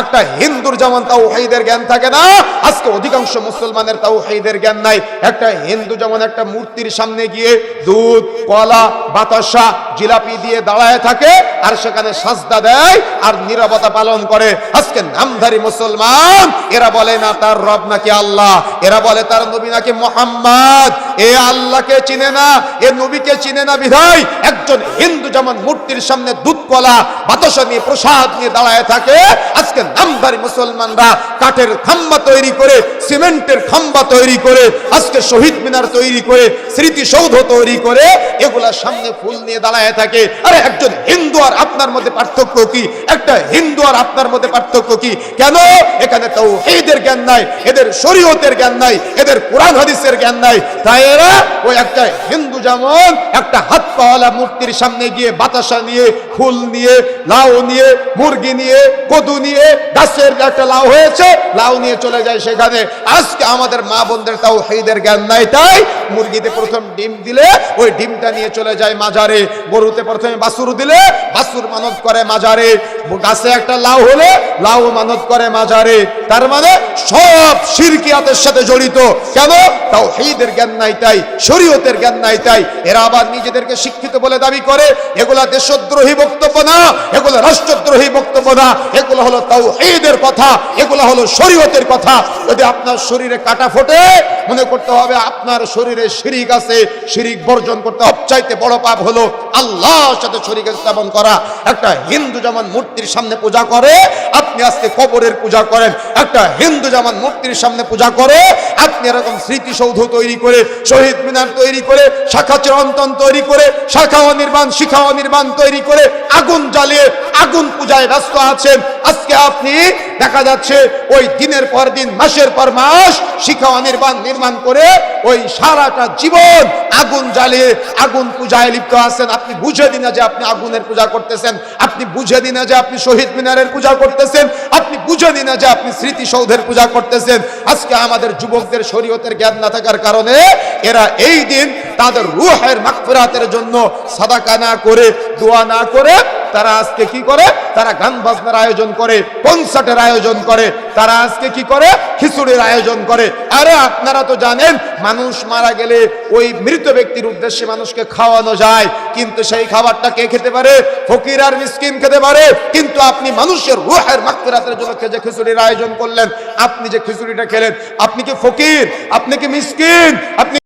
একটা হিন্দুর যেমন তাওহীদের জ্ঞান থাকে না, আজকে অধিকাংশ মুসলমানের তাওহীদের জ্ঞান নাই। একটা হিন্দু যেমন একটা মূর্তির সামনে গিয়ে দুধ, কলা, বাতাসা, জিলাপি দিয়ে দাঁড়ায় থাকে, আর সেখানে সাজদা দেয় আর নিরবতা পালন করে। আজকে নামধারী মুসলমান, এরা বলে, না, তার রব নাকি আল্লাহ। এরা বলে, তার নবী নাকি মোহাম্মদ? এ আল্লাহকে চিনে না, এ নবীকে চিনে না বিধায় একজন হিন্দু যেমন মূর্তির সামনে দুধ কলা বাতাসা নিয়ে, প্রসাদ নিয়ে দাঁড়ায় থাকে। আজকে নামধারী মুসলমানরা কাঠের খাম্বা তৈরি করে, সিমেন্টের খাম্বা তৈরি করে, আজকে শহীদ মিনার তৈরি করে, স্মৃতিসৌধ তৈরি করে এগুলার সামনে ফুল নিয়ে দাঁড়ায় থাকে। আরে একজন হিন্দু আর আপনার মধ্যে পার্থক্য কি? একটা হিন্দু আর আপনার মধ্যে পার্থক্য কি? কেন? এখানে তো এদের জ্ঞান নাই, এদের শরীয়তের জ্ঞান নাই, এদের কোরআন হাদিসের জ্ঞান নাই। তাই এরা ওই একটা হিন্দু যেমন একটা হাত পাওয়ালা মূর্তির সামনে গিয়ে বাতাসা নিয়ে, ফুল নিয়ে, লাউ নিয়ে, মুরগি নিয়ে, কদু নিয়ে, গাছের একটা লাউ হয়েছে, লাউ নিয়ে চলে যায় সেখানে। আজকে আমাদের মা বোনদের তাও হেদের জ্ঞান নাই, তাই মুরগিতে প্রথম ডিম দিলে ওই ডিমটা নিয়ে চলে যায় মাজারে। গরুতে প্রথমে বাছুর দিলে, বাছুর মানত করে মাজারে। গাছে একটা লাউ হলে লাউ মানত করে মাজারে। তার মানে সব শিরকিয়াতের সাথে জড়িত। কেন? তাও হেদের জ্ঞান নাই, তাই শরীয়তের জ্ঞান নাই, তাই এরা আবার নিজেদেরকে শিক্ষিত বলে দাবি করে, এগুলা দেশদ্রোহী বক্তব্য না, এগুলো রাষ্ট্রদ্রোহী বক্তব্য না, এগুলো হলো তাও ঈদের কথা, এগুলো হলো শরীয়তের কথা। যদি আপনার শরীরে কাটা ফোটে, মনে করতে হবে আপনার শরীরে শিরিক আছে, শিরিক বর্জন করতে হবে। চাইতে বড় পাপ হলো আল্লাহর সাথে শরীক স্থাপন করা। একটা হিন্দু যেমন মূর্তির সামনে পূজা করে, আপনি আজকে কবরের পূজা করেন। একটা হিন্দু যেমন মূর্তির সামনে পূজা করে, আপনি এরকম স্মৃতিসৌধ তৈরি করে, শহীদ মিনার তৈরি করে শাখা চিরন্তন তৈরি করে শাখা অনির্বাণ শিখা অনির্বাণ তৈরি করে আগুন জ্বালিয়ে আগুন পূজায় ব্যস্ত আছেন আজকে আপনি দেখা যাচ্ছে ওই দিনের পর দিন, মাসের পর মাস শিখা অনির্বাণ নির্মাণ করে ওই সারাটা জীবন আগুন জ্বালিয়ে আগুন পূজায় লিপ্ত আছেন। আপনি বুঝে দিন যে আপনি আগুনের পূজা করতেছেন। আপনি বুঝে দিন যে আপনি শহীদ মিনারের পূজা করতেছেন। আপনি বুঝে দিন যে আপনি স্মৃতিসৌধের পূজা করতেছেন। আজকে আমাদের যুবকদের শরীয়তের জ্ঞান না থাকার কারণে এরা এই দিন তাদের রুহের মাগফিরাতের জন্য সাদাকা না করে, দোয়া না করে তারা আজকে কি করে? তারা গান বাজনার আয়োজন করে কনসার্টের আয়োজন করে, তারা আজকে কি করে? খিচুড়ির আয়োজন করে। আরে আপনারা তো জানেন, মানুষ মারা গেলে ওই মৃত ব্যক্তির উদ্দেশ্যে মানুষকে খাওয়ানো যায়। কিন্তু সেই খাবারটা কে খেতে পারে? ফকির আর মিসকিন খেতে পারে। কিন্তু আপনি মানুষের রুহের মাগফিরাতের জন্য যে খিচুড়ির আয়োজন করলেন। আপনি যে খিচুড়িটা খেলেন, আপনি কি ফকির? আপনি কি মিসকিন? আপনি